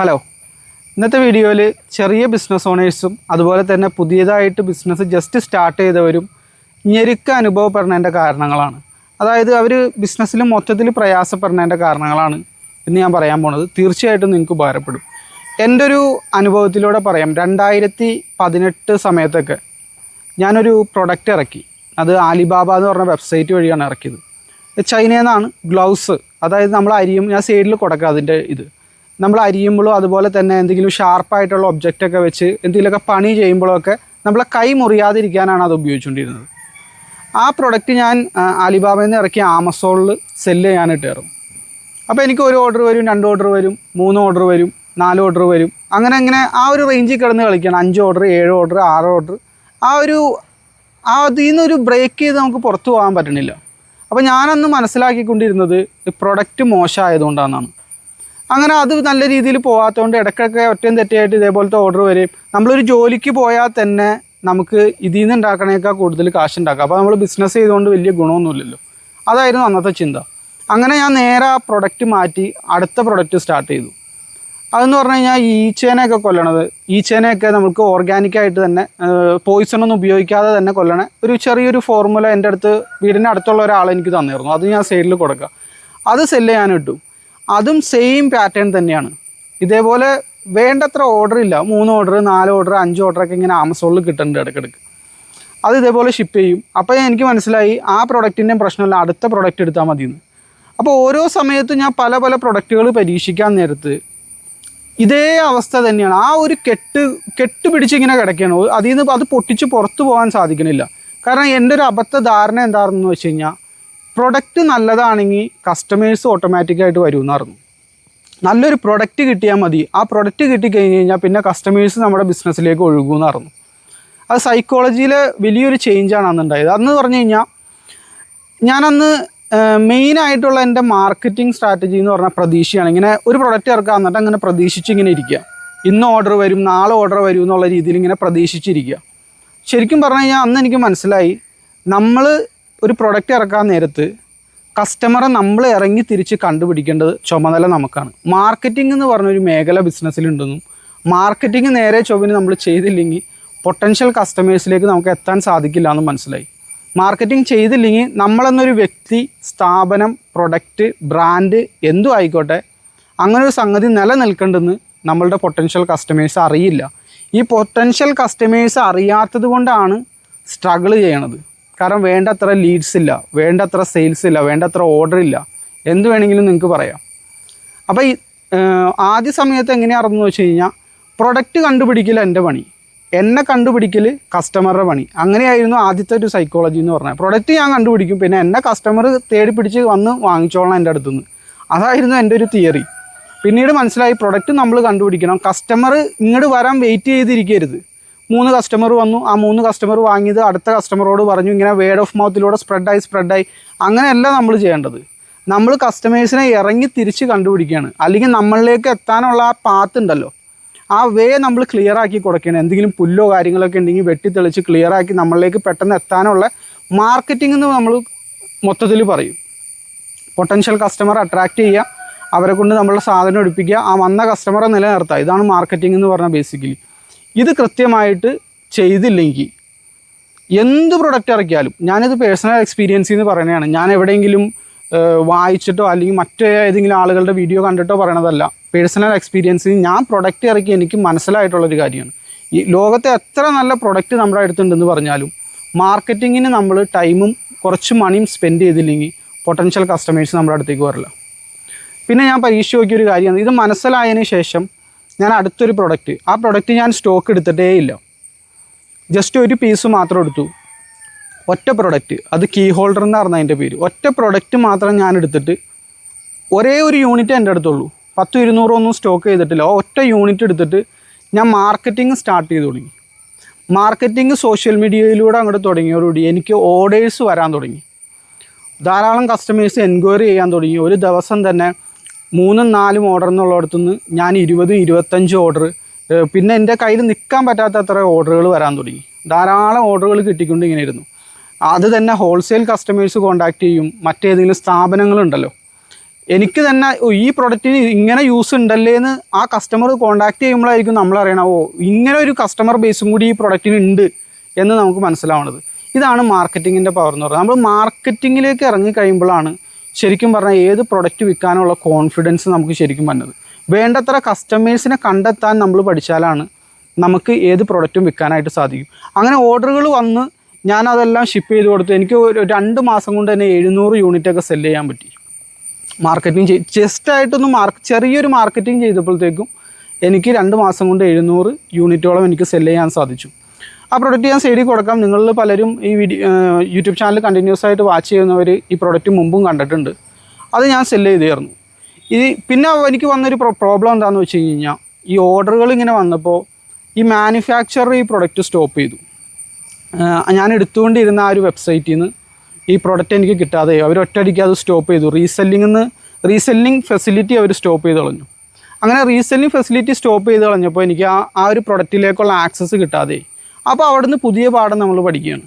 Hello ഇന്നത്തെ വീഡിയോയിൽ ചെറിയ ബിസിനസ് ഓണേഴ്സും അതുപോലെ തന്നെ പുതിയതായിട്ട് ബിസിനസ് ജസ്റ്റ് സ്റ്റാർട്ട് ചെയ്തവരും ഞെരുക്ക അനുഭവപ്പെടുന്നതിന്റെ കാരണങ്ങളാണ്. അതായത് അവർ ബിസിനസ്സിൽ മൊത്തത്തിൽ പ്രയാസപ്പെടുന്നതിന്റെ കാരണങ്ങളാണ് ഇന്ന് ഞാൻ പറയാൻ പോണത്. തീർച്ചയായിട്ടും നിങ്ങൾക്ക് ഉപകാരപ്പെടും. എന്റെ ഒരു അനുഭവത്തിലൂടെ പറയാം. രണ്ടായിരത്തി പതിനെട്ട് സമയത്തൊക്കെ ഞാനൊരു പ്രൊഡക്റ്റ് ഇറക്കി. അത് ആലിബാബ എന്ന് പറഞ്ഞ വെബ്സൈറ്റ് വഴിയാണ് ഇറക്കിയത്. ചൈനയിൽ നിന്നാണ് ഗ്ലൗസ് അതായത് നമ്മൾ അരിയും ഞാൻ സൈഡിൽ കൊടുക്കുക അതിന്റെ ഇത്. നമ്മൾ അരിയുമ്പോഴും അതുപോലെ തന്നെ എന്തെങ്കിലും ഷാർപ്പായിട്ടുള്ള ഒബ്ജക്റ്റൊക്കെ വെച്ച് എന്തെങ്കിലുമൊക്കെ പണി ചെയ്യുമ്പോഴൊക്കെ നമ്മളെ കൈ മുറിയാതിരിക്കാനാണ് അത് ഉപയോഗിച്ചുകൊണ്ടിരുന്നത്. ആ പ്രൊഡക്റ്റ് ഞാൻ അലിബാബയിൽ നിന്ന് ഇറക്കി ആമസോണിൽ സെല്ല് ചെയ്യാനായിട്ട് കയറും. അപ്പോൾ എനിക്ക് ഒരു ഓർഡർ വരും രണ്ട് ഓർഡർ വരും മൂന്ന് ഓർഡർ വരും നാല് ഓർഡർ വരും. അങ്ങനെ അങ്ങനെ ആ ഒരു റേഞ്ചിൽ കിടന്ന് കളിക്കണം അഞ്ച് ഓർഡർ ഏഴ് ഓർഡർ ആറ് ഓർഡർ ആ ഒരു അതിൽ നിന്നൊരു ബ്രേക്ക് ചെയ്ത് നമുക്ക് പുറത്തു പോകാൻ പറ്റണില്ല. അപ്പോൾ ഞാനന്ന് മനസ്സിലാക്കിക്കൊണ്ടിരുന്നത് പ്രൊഡക്റ്റ് മോശമായതുകൊണ്ടാണെന്നാണ്. അങ്ങനെ അത് നല്ല രീതിയിൽ പോകാത്തതുകൊണ്ട് ഇടയ്ക്കൊക്കെ ഒറ്റയും തെറ്റായിട്ട് ഇതേപോലത്തെ ഓർഡർ വരും. നമ്മളൊരു ജോലിക്ക് പോയാൽ തന്നെ നമുക്ക് ഇതിൽ നിന്ന് ഉണ്ടാക്കണേക്കാൾ കൂടുതൽ കാശ് ഉണ്ടാക്കാം അപ്പോൾ നമ്മൾ ബിസിനസ് ചെയ്തുകൊണ്ട് വലിയ ഗുണമൊന്നുമില്ലല്ലോ. അതായിരുന്നു അന്നത്തെ ചിന്ത. അങ്ങനെ ഞാൻ നേരെ ആ പ്രൊഡക്റ്റ് മാറ്റി അടുത്ത പ്രൊഡക്റ്റ് സ്റ്റാർട്ട് ചെയ്തു. അതെന്ന് പറഞ്ഞു കഴിഞ്ഞാൽ ഈച്ചേനയൊക്കെ കൊല്ലണത്. ഈച്ചേനയൊക്കെ നമുക്ക് ഓർഗാനിക്കായിട്ട് തന്നെ പോയിസൺ ഒന്നും ഉപയോഗിക്കാതെ തന്നെ കൊല്ലണ ഒരു ചെറിയൊരു ഫോർമുല എന്റെ അടുത്ത് വീടിന്റെ അടുത്തുള്ള ഒരാൾ എനിക്ക് തന്നിരുന്നു. അത് ഞാൻ സൈഡിൽ കൊടുക്കുക അത് സെല്ല് ഇട്ടു. അതും സെയിം പാറ്റേൺ തന്നെയാണ്. ഇതേപോലെ വേണ്ടത്ര ഓർഡർ ഇല്ല. മൂന്ന് ഓർഡർ നാല് ഓർഡർ അഞ്ച് ഓർഡറൊക്കെ ഇങ്ങനെ ആമസോണിൽ കിട്ടുന്നുണ്ട് ഇടയ്ക്കിടയ്ക്ക് അത് ഇതേപോലെ ഷിപ്പ് ചെയ്യും. അപ്പോൾ എനിക്ക് മനസ്സിലായി ആ പ്രൊഡക്റ്റിന്റെയും പ്രശ്നമല്ല അടുത്ത പ്രൊഡക്റ്റ് എടുത്താൽ മതിയെന്ന് അപ്പോൾ ഓരോ സമയത്തും ഞാൻ പല പല പ്രൊഡക്റ്റുകൾ പരീക്ഷിക്കാൻ നേരത്ത് ഇതേ അവസ്ഥ തന്നെയാണ്. ആ ഒരു കെട്ട് കെട്ട് പിടിച്ചിങ്ങനെ കിടക്കുകയാണ് അതിൽ നിന്ന് അത് പൊട്ടിച്ച് പുറത്തു പോകാൻ സാധിക്കണില്ല. കാരണം എന്റെ ഒരു അബദ്ധ ധാരണ എന്താണെന്ന് വെച്ച് കഴിഞ്ഞാൽ പ്രൊഡക്റ്റ് നല്ലതാണെങ്കിൽ കസ്റ്റമേഴ്സ് ഓട്ടോമാറ്റിക്കായിട്ട് വരുമെന്നായിരുന്നു. നല്ലൊരു പ്രൊഡക്റ്റ് കിട്ടിയാൽ മതി. ആ പ്രൊഡക്റ്റ് കിട്ടിക്കഴിഞ്ഞ് കഴിഞ്ഞാൽ പിന്നെ കസ്റ്റമേഴ്സ് നമ്മുടെ ബിസിനസ്സിലേക്ക് ഒഴുകുമെന്ന് പറഞ്ഞു അത് സൈക്കോളജിയിലെ വലിയൊരു ചേഞ്ചാണ് അന്ന് ഉണ്ടായത് അന്ന് പറഞ്ഞു കഴിഞ്ഞാൽ ഞാനന്ന് മെയിനായിട്ടുള്ള എന്റെ മാർക്കറ്റിംഗ് സ്ട്രാറ്റജി എന്ന് പറഞ്ഞാൽ പ്രതീക്ഷയാണ്. ഇങ്ങനെ ഒരു പ്രൊഡക്റ്റ് ഇറക്കുക എന്നിട്ട് അങ്ങനെ പ്രതീക്ഷിച്ച് ഇങ്ങനെ ഇരിക്കുക. ഇന്ന് ഓർഡർ വരും നാളെ ഓർഡർ വരും എന്നുള്ള രീതിയിൽ ഇങ്ങനെ പ്രതീക്ഷിച്ചിരിക്കുക ശരിക്കും പറഞ്ഞു കഴിഞ്ഞാൽ അന്ന് എനിക്ക് മനസ്സിലായി നമ്മൾ ഒരു പ്രൊഡക്റ്റ് ഇറക്കാൻ നേരത്ത് കസ്റ്റമറെ നമ്മൾ ഇറങ്ങി തിരിച്ച് കണ്ടുപിടിക്കേണ്ടത് ചുമതല നമുക്കാണ്. മാർക്കറ്റിംഗ് എന്ന് പറഞ്ഞൊരു മേഖല ബിസിനസ്സിലുണ്ടെന്നും മാർക്കറ്റിംഗ് നേരെ ചൊവ്വിന് നമ്മൾ ചെയ്തില്ലെങ്കിൽ പൊട്ടൻഷ്യൽ കസ്റ്റമേഴ്സിലേക്ക് നമുക്ക് എത്താൻ സാധിക്കില്ല എന്ന് മനസ്സിലായി. മാർക്കറ്റിംഗ് ചെയ്തില്ലെങ്കിൽ നമ്മളെന്നൊരു വ്യക്തി സ്ഥാപനം പ്രൊഡക്റ്റ് ബ്രാൻഡ് എന്തും ആയിക്കോട്ടെ അങ്ങനെ ഒരു സംഗതി നിലനിൽക്കേണ്ടെന്ന് നമ്മളുടെ പൊട്ടൻഷ്യൽ കസ്റ്റമേഴ്സ് അറിയില്ല. ഈ പൊട്ടൻഷ്യൽ കസ്റ്റമേഴ്സ് അറിയാത്തത് കൊണ്ടാണ് സ്ട്രഗിൾ ചെയ്യണത്. കാരണം വേണ്ടത്ര ലീഡ്സ് ഇല്ല വേണ്ടത്ര സെയിൽസ് ഇല്ല വേണ്ടത്ര ഓർഡർ ഇല്ല. എന്ത് വേണമെങ്കിലും നിങ്ങൾക്ക് പറയാം. അപ്പോൾ ഈ ആദ്യ സമയത്ത് എങ്ങനെയാണെന്ന് വെച്ച് കഴിഞ്ഞാൽ പ്രൊഡക്റ്റ് കണ്ടുപിടിക്കൽ എന്റെ പണി. എന്നെ കണ്ടുപിടിക്കൽ കസ്റ്റമറുടെ പണി. അങ്ങനെയായിരുന്നു ആദ്യത്തെ ഒരു സൈക്കോളജി എന്ന് പറഞ്ഞാൽ പ്രൊഡക്റ്റ് ഞാൻ കണ്ടുപിടിക്കും പിന്നെ എന്നെ കസ്റ്റമർ തേടി പിടിച്ച് വന്ന് വാങ്ങിച്ചോളാം എന്റെ അടുത്തുനിന്ന്. അതായിരുന്നു എന്റെ ഒരു തിയറി പിന്നീട് മനസ്സിലായി പ്രൊഡക്റ്റ് നമ്മൾ കണ്ടുപിടിക്കണം. കസ്റ്റമർ ഇങ്ങോട്ട് വരാൻ വെയിറ്റ് ചെയ്തിരിക്കരുത്. മൂന്ന് കസ്റ്റമർ വന്നു. ആ മൂന്ന് കസ്റ്റമർ വാങ്ങിയത് അടുത്ത കസ്റ്റമറോട് പറഞ്ഞു ഇങ്ങനെ വേർഡ് ഓഫ് മൗത്തിലൂടെ സ്പ്രെഡായി സ്പ്രെഡായി അങ്ങനെയല്ല നമ്മൾ ചെയ്യേണ്ടത്. നമ്മൾ കസ്റ്റമേഴ്സിനെ ഇറങ്ങി തിരിച്ച് കണ്ടുപിടിക്കുകയാണ്. അല്ലെങ്കിൽ നമ്മളിലേക്ക് എത്താനുള്ള ആ പാത്ത് ഉണ്ടല്ലോ. ആ വേ നമ്മൾ ക്ലിയർ ആക്കി കൊടുക്കണം എന്തെങ്കിലും പുല്ലോ കാര്യങ്ങളൊക്കെ ഉണ്ടെങ്കിൽ വെട്ടിത്തെളിച്ച് ക്ലിയർ ആക്കി നമ്മളിലേക്ക് പെട്ടെന്ന് എത്താനുള്ള മാർക്കറ്റിംഗ് എന്ന് നമ്മൾ മൊത്തത്തിൽ പറയും. പൊട്ടൻഷ്യൽ കസ്റ്റമർ അട്രാക്റ്റ് ചെയ്യുക അവരെ കൊണ്ട് നമ്മളുടെ സാധനം എടുപ്പിക്കുക ആ വന്ന കസ്റ്റമറെ നിലനിർത്തുക. ഇതാണ് മാർക്കറ്റിംഗ് എന്ന് പറഞ്ഞാൽ ബേസിക്കലി ഇത് കൃത്യമായിട്ട് ചെയ്തില്ലെങ്കിൽ എന്ത് പ്രൊഡക്റ്റ് ഇറക്കിയാലും ഞാനിത് പേഴ്സണൽ എക്സ്പീരിയൻസിൽ നിന്ന് പറയുന്നതാണ്. ഞാൻ എവിടെയെങ്കിലും വായിച്ചിട്ടോ അല്ലെങ്കിൽ മറ്റേ ഏതെങ്കിലും ആളുകളുടെ വീഡിയോ കണ്ടിട്ടോ പറയണതല്ല. പേഴ്സണൽ എക്സ്പീരിയൻസ് ഞാൻ പ്രൊഡക്റ്റ് ഇറക്കി എനിക്ക് മനസ്സിലായിട്ടുള്ളൊരു കാര്യമാണ്. ഈ ലോകത്തെ എത്ര നല്ല പ്രൊഡക്റ്റ് നമ്മുടെ അടുത്തുണ്ടെന്ന് പറഞ്ഞാലും മാർക്കറ്റിങ്ങിന് നമ്മൾ ടൈമും കുറച്ച് മണിയും സ്പെൻഡ് ചെയ്തില്ലെങ്കിൽ പൊട്ടൻഷ്യൽ കസ്റ്റമേഴ്സ് നമ്മുടെ അടുത്തേക്ക് വരില്ല. പിന്നെ ഞാൻ പരീക്ഷ നോക്കിയൊരു കാര്യമാണ്. ഇത് മനസ്സിലായതിന് ശേഷം ഞാൻ അടുത്തൊരു പ്രൊഡക്റ്റ് ആ പ്രൊഡക്റ്റ് ഞാൻ സ്റ്റോക്ക് എടുത്തിട്ടേ ഇല്ല. ജസ്റ്റ് ഒരു പീസ് മാത്രം എടുത്തു. ഒറ്റ പ്രൊഡക്റ്റ് അത് കീ ഹോൾഡർ എന്ന് പറഞ്ഞ അതിന്റെ പേര്. ഒറ്റ പ്രൊഡക്റ്റ് മാത്രം ഞാൻ എടുത്തിട്ട് ഒരേ ഒരു യൂണിറ്റ് എന്റെ അടുത്തുള്ളൂ. പത്ത് ഇരുന്നൂറൊന്നും സ്റ്റോക്ക് ചെയ്തിട്ടില്ല. ഒറ്റ യൂണിറ്റ് എടുത്തിട്ട് ഞാൻ മാർക്കറ്റിംഗ് സ്റ്റാർട്ട് ചെയ്ത് തുടങ്ങി. മാർക്കറ്റിംഗ് സോഷ്യൽ മീഡിയയിലൂടെ അങ്ങോട്ട് തുടങ്ങിയോടുകൂടി എനിക്ക് ഓർഡേഴ്സ് വരാൻ തുടങ്ങി. ധാരാളം കസ്റ്റമേഴ്സ് എൻക്വയറി ചെയ്യാൻ തുടങ്ങി. ഒരു ദിവസം തന്നെ മൂന്നും നാലും ഓർഡർ എന്നുള്ളിടത്തുനിന്ന് ഞാൻ ഇരുപതും ഇരുപത്തഞ്ചും ഓർഡർ പിന്നെ എന്റെ കയ്യിൽ നിൽക്കാൻ പറ്റാത്ത അത്ര ഓർഡറുകൾ വരാൻ തുടങ്ങി. ധാരാളം ഓർഡറുകൾ കിട്ടിക്കൊണ്ട് ഇങ്ങനെ ഇരുന്നു. അത് തന്നെ ഹോൾസെയിൽ കസ്റ്റമേഴ്സ് കോൺടാക്ട് ചെയ്യും മറ്റേതെങ്കിലും സ്ഥാപനങ്ങളുണ്ടല്ലോ എനിക്ക് തന്നെ ഈ പ്രൊഡക്റ്റിന് ഇങ്ങനെ യൂസ് ഉണ്ടല്ലേ എന്ന് ആ കസ്റ്റമർ കോൺടാക്ട് ചെയ്യുമ്പോഴായിരിക്കും നമ്മൾ അറിയണം ഓ ഇങ്ങനെ ഒരു കസ്റ്റമർ ബേസും കൂടി ഈ പ്രൊഡക്റ്റിന് ഉണ്ട് എന്ന് നമുക്ക് മനസ്സിലാവുന്നത്. ഇതാണ് മാർക്കറ്റിങ്ങിന്റെ പവർ എന്ന് പറയുന്നത്. നമ്മൾ മാർക്കറ്റിങ്ങിലേക്ക് ഇറങ്ങി കഴിയുമ്പോഴാണ് ശരിക്കും പറഞ്ഞാൽ ഏത് പ്രൊഡക്റ്റ് വിൽക്കാനുള്ള കോൺഫിഡൻസ് നമുക്ക് ശരിക്കും വന്നത്. വേണ്ടത്ര കസ്റ്റമേഴ്സിനെ കണ്ടെത്താൻ നമ്മൾ പഠിച്ചാലാണ് നമുക്ക് ഏത് പ്രൊഡക്റ്റും വിൽക്കാനായിട്ട് സാധിക്കും. അങ്ങനെ ഓർഡറുകൾ വന്ന് ഞാൻ അതെല്ലാം ഷിപ്പ് ചെയ്ത് കൊടുത്തു. എനിക്ക് ഒരു രണ്ട് മാസം കൊണ്ട് തന്നെ എഴുന്നൂറ് യൂണിറ്റൊക്കെ സെൽ ചെയ്യാൻ പറ്റി. മാർക്കറ്റിംഗ് ചെയ് ജസ്റ്റായിട്ടൊന്ന് മാർക്ക് ചെറിയൊരു മാർക്കറ്റിംഗ് ചെയ്തപ്പോഴത്തേക്കും എനിക്ക് രണ്ട് മാസം കൊണ്ട് എഴുന്നൂറ് യൂണിറ്റോളം എനിക്ക് സെൽ ചെയ്യാൻ സാധിച്ചു. ആ പ്രൊഡക്റ്റ് ഞാൻ സൈഡിൽ കൊടുക്കാം. നിങ്ങളിൽ പലരും ഈ വീഡിയോ യൂട്യൂബ് ചാനൽ കണ്ടിന്യൂസ് ആയിട്ട് വാച്ച് ചെയ്യുന്നവർ ഈ പ്രൊഡക്റ്റ് മുമ്പും കണ്ടിട്ടുണ്ട്. അത് ഞാൻ സെല്ല് ചെയ്തായിരുന്നു ഈ പിന്നെ എനിക്ക് വന്നൊരു പ്രോബ്ലം എന്താണെന്ന് വെച്ച് കഴിഞ്ഞാൽ ഈ ഓർഡറുകൾ ഇങ്ങനെ വന്നപ്പോൾ ഈ മാനുഫാക്ചറർ ഈ പ്രൊഡക്റ്റ് സ്റ്റോപ്പ് ചെയ്തു. ഞാൻ എടുത്തുകൊണ്ടിരുന്ന ആ ഒരു വെബ്സൈറ്റിൽ നിന്ന് ഈ പ്രൊഡക്റ്റ് എനിക്ക് കിട്ടാതെ അവർ ഒറ്റയടിക്ക് അത് സ്റ്റോപ്പ് ചെയ്തു. റീസെല്ലിംഗ് നിന്ന് റീസെല്ലിംഗ് ഫെസിലിറ്റി അവർ സ്റ്റോപ്പ് ചെയ്ത് കളഞ്ഞു. അങ്ങനെ റീസെല്ലിംഗ് ഫെസിലിറ്റി സ്റ്റോപ്പ് ചെയ്ത് കളഞ്ഞപ്പോൾ എനിക്ക് ആ ആ ഒരു പ്രൊഡക്റ്റിലേക്കുള്ള ആക്സസ് കിട്ടാതെ അപ്പോൾ അവിടെ നിന്ന് പുതിയ പാഠം നമ്മൾ പഠിക്കുകയാണ്.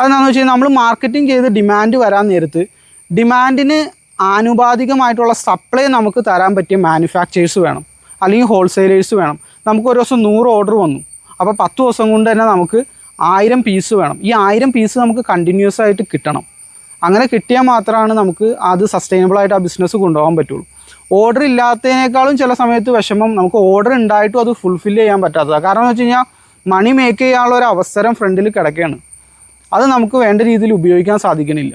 അതെന്താണെന്ന് വെച്ച് കഴിഞ്ഞാൽ നമ്മൾ മാർക്കറ്റിംഗ് ചെയ്ത് ഡിമാൻഡ് വരാൻ നേരത്ത് ഡിമാൻഡിന് ആനുപാതികമായിട്ടുള്ള സപ്ലൈ നമുക്ക് തരാൻ പറ്റിയ മാനുഫാക്ചേഴ്സ് വേണം. അല്ലെങ്കിൽ ഹോൾസെയിലേഴ്സ് വേണം. നമുക്ക് ഒരു ദിവസം നൂറ് ഓർഡർ വന്നു. അപ്പോൾ പത്ത് ദിവസം കൊണ്ട് തന്നെ നമുക്ക് ആയിരം പീസ് വേണം. ഈ ആയിരം പീസ് നമുക്ക് കണ്ടിന്യൂസ് ആയിട്ട് കിട്ടണം. അങ്ങനെ കിട്ടിയാൽ മാത്രമാണ് നമുക്ക് അത് സസ്റ്റൈനബിൾ ആയിട്ട് ആ ബിസിനസ് കൊണ്ടുപോകാൻ പറ്റുള്ളൂ. ഓർഡർ ഇല്ലാത്തതിനേക്കാളും ചില സമയത്ത് വിഷമം നമുക്ക് ഓർഡർ ഉണ്ടായിട്ടും അത് ഫുൾഫിൽ ചെയ്യാൻ പറ്റാത്തതാണ്. കാരണം എന്ന് വെച്ച് കഴിഞ്ഞാൽ മണി മേക്ക് ചെയ്യാനുള്ള ഒരു അവസരം ഫ്രണ്ടിൽ കിടക്കുകയാണ്. അത് നമുക്ക് വേണ്ട രീതിയിൽ ഉപയോഗിക്കാൻ സാധിക്കണില്ല.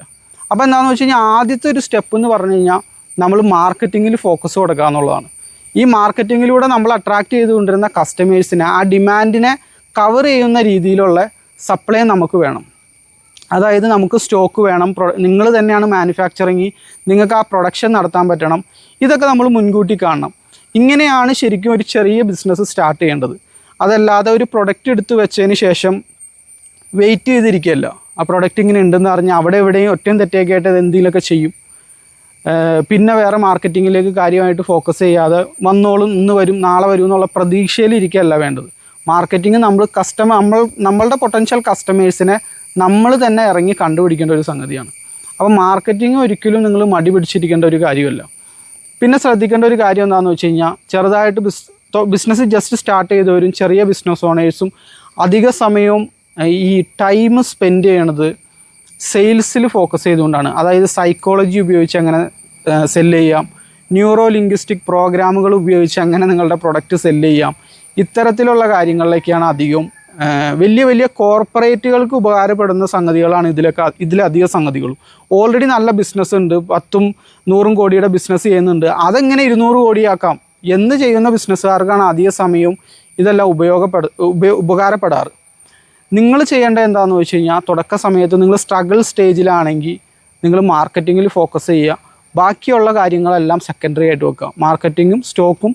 അപ്പോൾ എന്താണെന്ന് വെച്ച് കഴിഞ്ഞാൽ ആദ്യത്തെ ഒരു സ്റ്റെപ്പ് എന്ന് പറഞ്ഞു കഴിഞ്ഞാൽ നമ്മൾ മാർക്കറ്റിങ്ങിൽ ഫോക്കസ് കൊടുക്കുക എന്നുള്ളതാണ്. ഈ മാർക്കറ്റിങ്ങിലൂടെ നമ്മൾ അട്രാക്റ്റ് ചെയ്തുകൊണ്ടിരുന്ന കസ്റ്റമേഴ്സിനെ ആ ഡിമാൻഡിനെ കവർ ചെയ്യുന്ന രീതിയിലുള്ള സപ്ലൈ നമുക്ക് വേണം. അതായത് നമുക്ക് സ്റ്റോക്ക് വേണം നിങ്ങൾ തന്നെയാണ് മാനുഫാക്ചറിങ് നിങ്ങൾക്ക് ആ പ്രൊഡക്ഷൻ നടത്താൻ പറ്റണം. ഇതൊക്കെ നമ്മൾ മുൻകൂട്ടി കാണണം. ഇങ്ങനെയാണ് ശരിക്കും ഒരു ചെറിയ ബിസിനസ് സ്റ്റാർട്ട് ചെയ്യേണ്ടത്. അതല്ലാതെ ഒരു പ്രൊഡക്റ്റ് എടുത്ത് വെച്ചതിന് ശേഷം വെയിറ്റ് ചെയ്തിരിക്കുകയല്ലോ. ആ പ്രൊഡക്റ്റ് ഇങ്ങനെ ഉണ്ടെന്ന് അറിഞ്ഞാൽ അവിടെ എവിടെയും ഒറ്റയും തെറ്റൊക്കെ ആയിട്ട് അത് എന്തെങ്കിലുമൊക്കെ ചെയ്യും. പിന്നെ വേറെ മാർക്കറ്റിങ്ങിലേക്ക് കാര്യമായിട്ട് ഫോക്കസ് ചെയ്യാതെ വന്നോളും ഇന്ന് വരും നാളെ വരും എന്നുള്ള പ്രതീക്ഷയിൽ ഇരിക്കുകയല്ല വേണ്ടത്. മാർക്കറ്റിംഗ് നമ്മൾ കസ്റ്റമർ നമ്മൾ നമ്മളുടെ പൊട്ടൻഷ്യൽ കസ്റ്റമേഴ്സിനെ നമ്മൾ തന്നെ ഇറങ്ങി കണ്ടുപിടിക്കേണ്ട ഒരു സംഗതിയാണ്. അപ്പോൾ മാർക്കറ്റിംഗ് ഒരിക്കലും നിങ്ങൾ മടി പിടിച്ചിരിക്കേണ്ട ഒരു കാര്യമല്ല. പിന്നെ ശ്രദ്ധിക്കേണ്ട ഒരു കാര്യം എന്താണെന്ന് വെച്ച് കഴിഞ്ഞാൽ ചെറുതായിട്ട് ബിസ് ബിസിനസ് ജസ്റ്റ് സ്റ്റാർട്ട് ചെയ്തവരും ചെറിയ ബിസിനസ് ഓണേഴ്സും അധിക സമയവും ഈ ടൈം സ്പെൻഡ് ചെയ്യണത് സെയിൽസിൽ ഫോക്കസ് ചെയ്തുകൊണ്ടാണ്. അതായത് സൈക്കോളജി ഉപയോഗിച്ച് അങ്ങനെ സെല്ല് ചെയ്യാം. ന്യൂറോ ലിംഗ്വിസ്റ്റിക് പ്രോഗ്രാമുകൾ ഉപയോഗിച്ച് അങ്ങനെ നിങ്ങളുടെ പ്രൊഡക്റ്റ് സെല്ല് ചെയ്യാം. ഇത്തരത്തിലുള്ള കാര്യങ്ങളിലേക്കാണ് അധികം വലിയ വലിയ കോർപ്പറേറ്റുകൾക്ക് ഉപകാരപ്പെടുന്ന സംഗതികളാണ് ഇതിലൊക്കെ ഇതിലധികം സംഗതികളും. ഓൾറെഡി നല്ല ബിസിനസ് ഉണ്ട് പത്തും നൂറും കോടിയുടെ ബിസിനസ് ചെയ്യുന്നുണ്ട്. അതെങ്ങനെ ഇരുന്നൂറ് കോടിയാക്കാം? എന്ന് ചെയ്യുന്ന ബിസിനസ്സുകാർക്കാണ് അധിക സമയവും ഇതെല്ലാം ഉപയോഗപ്പെട ഉപയോ ഉപകാരപ്പെടാറ്. നിങ്ങൾ ചെയ്യേണ്ട എന്താണെന്ന് വെച്ച് കഴിഞ്ഞാൽ തുടക്ക സമയത്ത് നിങ്ങൾ സ്ട്രഗിൾ സ്റ്റേജിലാണെങ്കിൽ നിങ്ങൾ മാർക്കറ്റിങ്ങിൽ ഫോക്കസ് ചെയ്യുക. ബാക്കിയുള്ള കാര്യങ്ങളെല്ലാം സെക്കൻഡറി ആയിട്ട് വെക്കുക. മാർക്കറ്റിങ്ങും സ്റ്റോക്കും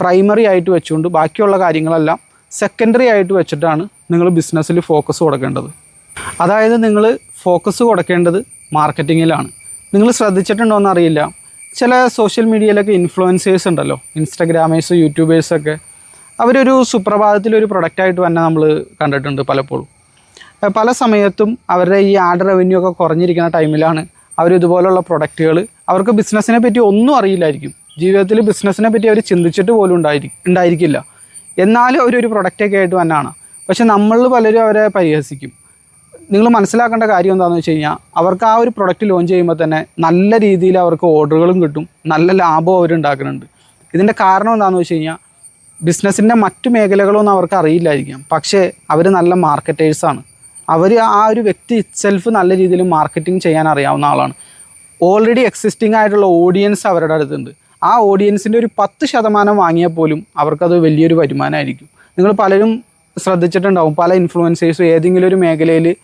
പ്രൈമറി ആയിട്ട് വെച്ചുകൊണ്ട് ബാക്കിയുള്ള കാര്യങ്ങളെല്ലാം സെക്കൻഡറി ആയിട്ട് വെച്ചിട്ടാണ് നിങ്ങൾ ബിസിനസ്സിൽ ഫോക്കസ് കൊടുക്കേണ്ടത്. അതായത് നിങ്ങൾ ഫോക്കസ് കൊടുക്കേണ്ടത് മാർക്കറ്റിങ്ങിലാണ് നിങ്ങൾ ശ്രദ്ധിച്ചിട്ടുണ്ടോ എന്നറിയില്ല ചില സോഷ്യൽ മീഡിയയിലൊക്കെ ഇൻഫ്ലുവൻസേഴ്സ് ഉണ്ടല്ലോ. ഇൻസ്റ്റഗ്രാമേഴ്സ് യൂട്യൂബേഴ്സൊക്കെ അവരൊരു സുപ്രഭാതത്തിൽ ഒരു പ്രൊഡക്റ്റായിട്ട് തന്നെ നമ്മൾ കണ്ടിട്ടുണ്ട് പലപ്പോഴും. പല സമയത്തും അവരുടെ ഈ ആഡ് റവന്യൂ ഒക്കെ കുറഞ്ഞിരിക്കുന്ന ടൈമിലാണ് അവർ ഇതുപോലുള്ള പ്രൊഡക്റ്റുകൾ അവർക്ക് ബിസിനസ്സിനെ പറ്റി ഒന്നും അറിയില്ലായിരിക്കും. ജീവിതത്തിൽ ബിസിനസ്സിനെ പറ്റി അവർ ചിന്തിച്ചിട്ട് പോലും ഉണ്ടായിരിക്കും ഉണ്ടായിരിക്കില്ല. എന്നാലും അവരൊരു പ്രൊഡക്റ്റൊക്കെ ആയിട്ട് തന്നെയാണ് പക്ഷെ നമ്മൾ പലരും അവരെ പരിഹസിക്കും. നിങ്ങൾ മനസ്സിലാക്കേണ്ട കാര്യം എന്താണെന്ന് വെച്ച് കഴിഞ്ഞാൽ അവർക്ക് ആ ഒരു പ്രൊഡക്റ്റ് ലോഞ്ച് ചെയ്യുമ്പോൾ തന്നെ നല്ല രീതിയിൽ അവർക്ക് ഓർഡറുകളും കിട്ടും നല്ല ലാഭവും അവർ ഉണ്ടാക്കുന്നുണ്ട്. ഇതിന്റെ കാരണം എന്താണെന്ന് വെച്ച് കഴിഞ്ഞാൽ ബിസിനസ്സിന്റെ മറ്റു മേഖലകളൊന്നും അവർക്ക് അറിയില്ലായിരിക്കാം. പക്ഷേ അവർ നല്ല മാർക്കറ്റേഴ്സാണ് അവർ ആ ഒരു വ്യക്തി ഇറ്റ്സെൽഫ് നല്ല രീതിയിൽ മാർക്കറ്റിംഗ് ചെയ്യാൻ അറിയാവുന്ന ആളാണ്. ഓൾറെഡി എക്സിസ്റ്റിംഗ് ആയിട്ടുള്ള ഓഡിയൻസ് അവരുടെ അടുത്തുണ്ട്. ആ ഓഡിയൻസിന്റെ ഒരു പത്ത് ശതമാനം വാങ്ങിയാൽ പോലും അവർക്കത് വലിയൊരു വരുമാനമായിരിക്കും. നിങ്ങൾ പലരും ശ്രദ്ധിച്ചിട്ടുണ്ടാവും പല ഇൻഫ്ലുവൻസേഴ്സും ഏതെങ്കിലും ഒരു മേഖലയിൽ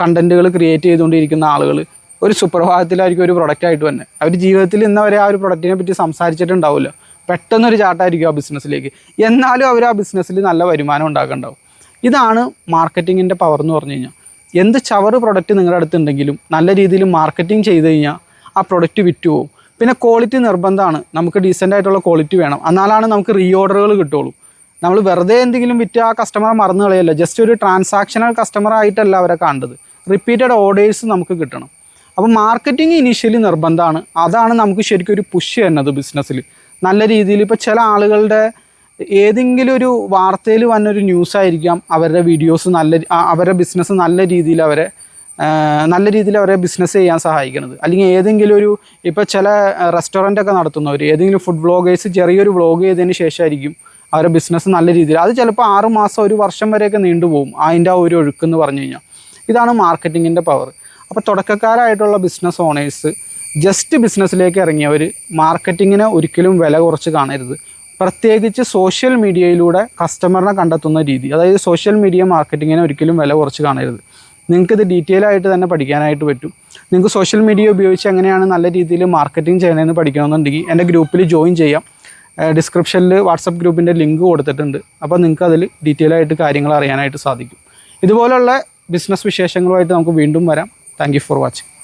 കണ്ടന്റുകൾ ക്രിയേറ്റ് ചെയ്തുകൊണ്ടിരിക്കുന്ന ആളുകൾ ഒരു സുപ്രഭാതത്തിലായിരിക്കും ഒരു പ്രൊഡക്റ്റ് ആയിട്ട് തന്നെ അവർ ജീവിതത്തിൽ ഇന്നവരെ ആ ഒരു പ്രൊഡക്റ്റിനെ പറ്റി സംസാരിച്ചിട്ടുണ്ടാവില്ല പെട്ടെന്നൊരു ചാട്ടായിരിക്കും ആ ബിസിനസ്സിലേക്ക് എന്നാലും അവർ ആ ബിസിനസ്സിൽ നല്ല വരുമാനം ഉണ്ടാക്കുന്നുണ്ടാവും ഇതാണ് മാർക്കറ്റിങ്ങിന്റെ പവർ എന്ന് പറഞ്ഞു കഴിഞ്ഞാൽ എന്ത് ചവറ് പ്രൊഡക്റ്റ് നിങ്ങളുടെ അടുത്തുണ്ടെങ്കിലും നല്ല രീതിയിൽ മാർക്കറ്റിംഗ് ചെയ്ത് കഴിഞ്ഞാൽ ആ പ്രൊഡക്റ്റ് വിറ്റ് പോകും പിന്നെ ക്വാളിറ്റി നിർബന്ധമാണ്. നമുക്ക് ഡീസന്റ് ആയിട്ടുള്ള ക്വാളിറ്റി വേണം. എന്നാലാണ് നമുക്ക് റീ ഓർഡറുകൾ കിട്ടുള്ളൂ. നമ്മൾ വെറുതെ എന്തെങ്കിലും വിറ്റ് ആ കസ്റ്റമറെ മറന്നു കളയല്ല? ജസ്റ്റ് ഒരു ട്രാൻസാക്ഷണൽ കസ്റ്റമർ ആയിട്ടല്ല അവരെ കണ്ടത്. റിപ്പീറ്റഡ് ഓർഡേഴ്സ് നമുക്ക് കിട്ടണം. അപ്പോൾ മാർക്കറ്റിംഗ് ഇനീഷ്യലി നിർബന്ധമാണ്. അതാണ് നമുക്ക് ശരിക്കും ഒരു പുഷ് തന്നത് ബിസിനസ്സിൽ നല്ല രീതിയിൽ ഇപ്പോൾ ചില ആളുകളുടെ ഏതെങ്കിലും ഒരു വാർത്തയിൽ വന്നൊരു ന്യൂസ് ആയിരിക്കാം അവരുടെ വീഡിയോസ് നല്ല അവരുടെ ബിസിനസ് നല്ല രീതിയിൽ അവരെ നല്ല രീതിയിൽ അവരെ ബിസിനസ് ചെയ്യാൻ സഹായിക്കുന്നത് അല്ലെങ്കിൽ ഏതെങ്കിലും ഒരു ഇപ്പോൾ ചില റെസ്റ്റോറന്റ് ഒക്കെ നടത്തുന്നവർ ഏതെങ്കിലും ഫുഡ് വ്ളോഗേഴ്സ് ചെറിയൊരു വ്ളോഗ് ചെയ്തതിന് ശേഷമായിരിക്കും അവരുടെ ബിസിനസ് നല്ല രീതിയിൽ. അത് ചിലപ്പോൾ ആറ് മാസം ഒരു വർഷം വരെയൊക്കെ നീണ്ടുപോകും അതിന്റെ ആ ഒരു ഒഴുക്കെന്ന് പറഞ്ഞു കഴിഞ്ഞാൽ. ഇതാണ് മാർക്കറ്റിങ്ങിന്റെ പവർ അപ്പോൾ തുടക്കക്കാരായിട്ടുള്ള ബിസിനസ് ഓണേഴ്സ് ജസ്റ്റ് ബിസിനസ്സിലേക്ക് ഇറങ്ങിയവർ മാർക്കറ്റിങ്ങിനെ ഒരിക്കലും വില കുറച്ച് കാണരുത്. പ്രത്യേകിച്ച് സോഷ്യൽ മീഡിയയിലൂടെ കസ്റ്റമറിനെ കണ്ടെത്തുന്ന രീതി. അതായത് സോഷ്യൽ മീഡിയ മാർക്കറ്റിങ്ങിനെ ഒരിക്കലും വില കുറച്ച് കാണരുത്. നിങ്ങൾക്കിത് ഡീറ്റെയിൽ ആയിട്ട് തന്നെ പഠിക്കാനായിട്ട് പറ്റും. നിങ്ങൾക്ക് സോഷ്യൽ മീഡിയ ഉപയോഗിച്ച് എങ്ങനെയാണ് നല്ല രീതിയിൽ മാർക്കറ്റിംഗ് ചെയ്യണമെന്ന് പഠിക്കണമെന്നുണ്ടെങ്കിൽ എന്റെ ഗ്രൂപ്പിൽ ജോയിൻ ചെയ്യാം. ഡിസ്ക്രിപ്ഷനിൽ വാട്സപ്പ് ഗ്രൂപ്പിന്റെ ലിങ്ക് കൊടുത്തിട്ടുണ്ട്. അപ്പോൾ നിങ്ങൾക്ക് അതിൽ ഡീറ്റെയിൽ ആയിട്ട് കാര്യങ്ങൾ അറിയാനായിട്ട് സാധിക്കും. ഇതുപോലുള്ള ബിസിനസ് വിശേഷങ്ങളുമായിട്ട് നമുക്ക് വീണ്ടും വരാം. Thank for watching